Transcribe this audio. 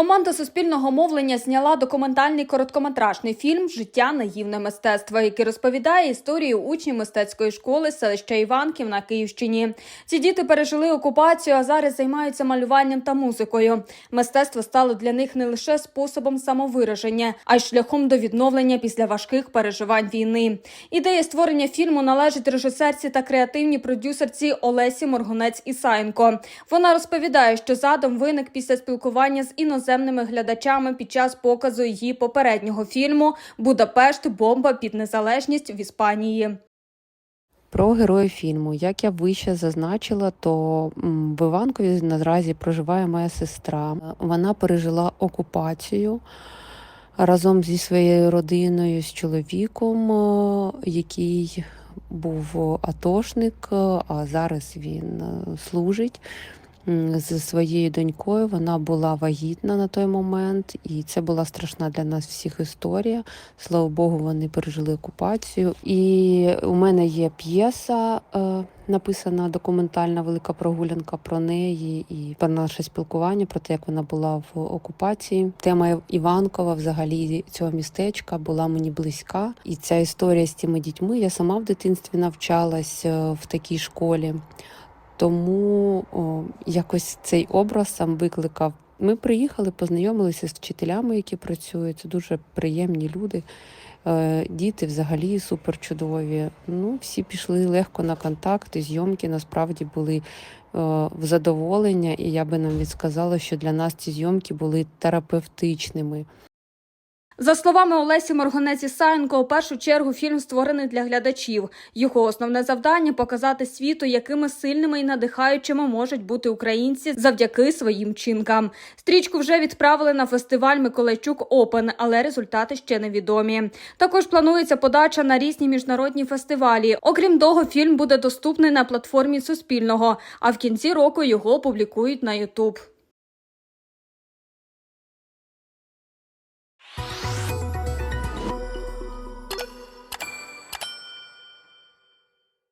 Команда суспільного мовлення зняла документальний короткометражний фільм Життя наївне мистецтво, який розповідає історію учнів мистецької школи селища Іванків на Київщині. Ці діти пережили окупацію, а зараз займаються малюванням та музикою. Мистецтво стало для них не лише способом самовираження, а й шляхом до відновлення після важких переживань війни. Ідея створення фільму належить режисерці та креативній продюсерці Олесі Моргунець Ісаєнко. Вона розповідає, що задум виник після спілкування з іноземними глядачами під час показу її попереднього фільму Будапешт бомба під незалежність в Іспанії. Про героїв фільму. Як я вище зазначила, то в Іванкові наразі проживає моя сестра. Вона пережила окупацію разом зі своєю родиною, з чоловіком, е, який був атошник, е, а зараз він е, служить. Зі своєю донькою вона була вагітна на той момент, і це була страшна для нас всіх історія. Слава Богу, вони пережили окупацію. І у мене є п'єса, е, написана документальна велика прогулянка про неї і про наше спілкування, про те, як вона була в окупації. Тема Іванкова, взагалі цього містечка, була мені близька. І ця історія з тими дітьми. Я сама в дитинстві навчалась е, в такій школі. Тому о, якось цей образ сам викликав. Ми приїхали, познайомилися з вчителями, які працюють. Це дуже приємні люди. Е, Діти взагалі супер чудові. Ну, всі пішли легко на контакти. Зйомки насправді були е, в задоволення, і я би навіть сказала, що для нас ці зйомки були терапевтичними. За словами Олесі Моргунець Ісаєнко, у першу чергу фільм створений для глядачів. Його основне завдання показати світу, якими сильними і надихаючими можуть бути українці завдяки своїм чинкам. Стрічку вже відправили на фестиваль Миколайчук Опен, але результати ще невідомі. Також планується подача на різні міжнародні фестивалі. Окрім того, фільм буде доступний на платформі Суспільного. А в кінці року його опублікують на Ютуб.